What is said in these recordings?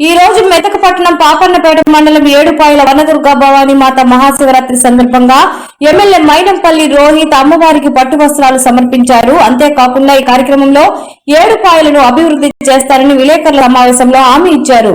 ఈ రోజు మెతకపట్నం పాపన్నపేట మండలం ఏడుపాయల వనదుర్గా భవానీ మాత మహాశివరాత్రి సందర్భంగా ఎమ్మెల్యే మైనంపల్లి రోహిత్ అమ్మవారికి పట్టు వస్త్రాలు సమర్పించారు అంతేకాకుండా ఈ కార్యక్రమంలో ఏడుపాయలను అభివృద్ధి చేస్తారని విలేకరుల సమావేశంలో హామీ ఇచ్చారు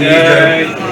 જય